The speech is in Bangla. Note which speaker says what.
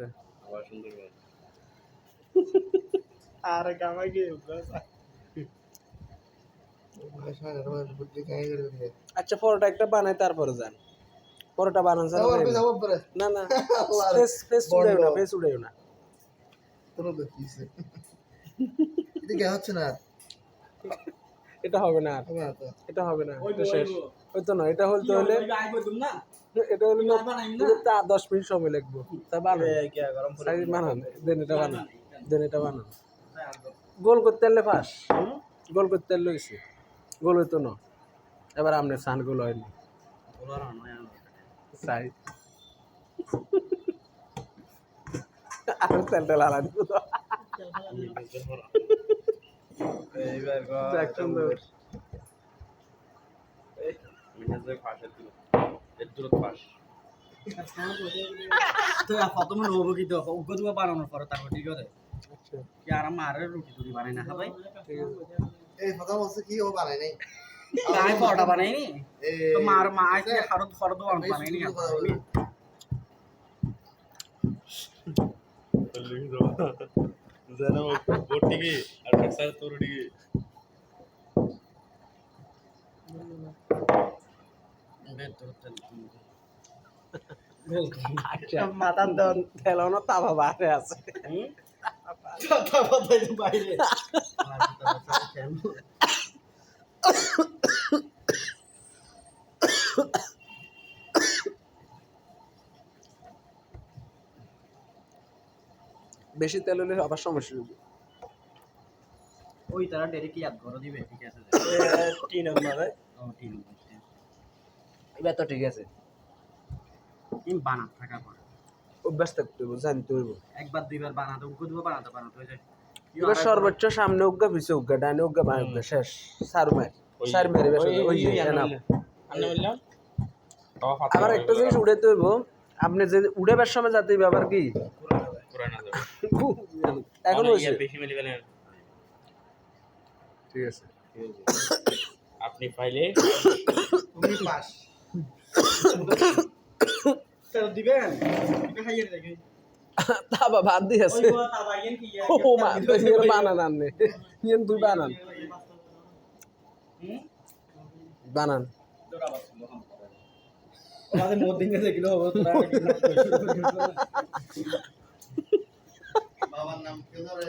Speaker 1: আচ্ছা
Speaker 2: করে
Speaker 3: আর কামাই কি
Speaker 1: আচ্ছা পরোটা একটা বানাই তারপরে যান। পরোটা বানান না না। ফেস ফেস উড়াইও না। ফেস উড়াইও না।
Speaker 4: তোর হচ্ছে না?
Speaker 1: এটা হবে না
Speaker 4: তো।
Speaker 1: এটা হবে না এটা শেষ। হইতো না এটা হইতে হলে এটা হলে না? তা দশ মিনিট সময় লাগবে। তা বানান বানান দেন এটা বানান দেন এটা বানান গোল করতে পারলে পাস। গোল করতে পারলে হয়েছে গোল হইতো না। এবার আপনার সান গোল হয়নি সাই আর তেলটা লালা দিব।
Speaker 3: প্রথমে নবো কি তো উগ্র দুয়া বানানোর পরে তারপর ঠিক আছে
Speaker 1: আচ্ছা
Speaker 3: কি আর মারে রুটি টুটি বানাই না খাবাই
Speaker 4: এই কথা বলছে কি ও বানাই নাই
Speaker 3: তাই পরোটা বানাইনি
Speaker 4: এই
Speaker 3: তো মার মা আজকে হারত ফরদ বানাইনি
Speaker 2: যেন বোটিকে আর ফেসার
Speaker 1: বেশি তেল হলে আবার সমস্যা
Speaker 3: ওই তারা ডেরে ইয়াদ করে দিবে ঠিক আছে?
Speaker 1: তিন নম্বরে
Speaker 3: ও ঠিক
Speaker 1: এবার তো ঠিক আছে।
Speaker 3: তিন বানা থাকা পরে।
Speaker 1: অভ্যাস থাকতে হইব জানতে হইব
Speaker 3: একবার দুইবার বানাতে উগ্র দুবার বানাতে বানাতে হয়ে যায়।
Speaker 1: এবার সর্বোচ্চ সামনে উগ্গা পিছে উগ্গা ডানে উগ্গা বামে উগ্গা শেষ। সারু মার। সার মেরে বেশ ওই এনাফ।
Speaker 2: আমি বললাম।
Speaker 1: আবার একটা জিনিস উড়াইতে হইব আপনি যে উড়ে উড়াবার সময় যাতে ব্যাপার কি? এখন হয়েছে
Speaker 2: বেশি
Speaker 1: ঠিক আছে।
Speaker 2: আপনি পাইলে
Speaker 4: তুমি পাস।
Speaker 3: দিবেন?
Speaker 1: তাবা ভাত ও মা বানান আননে ইয়েন তুই বানান। বানান।
Speaker 3: আমাদের মধ্যে দেখল হবে তোরা
Speaker 4: বাবার নাম কি ধরে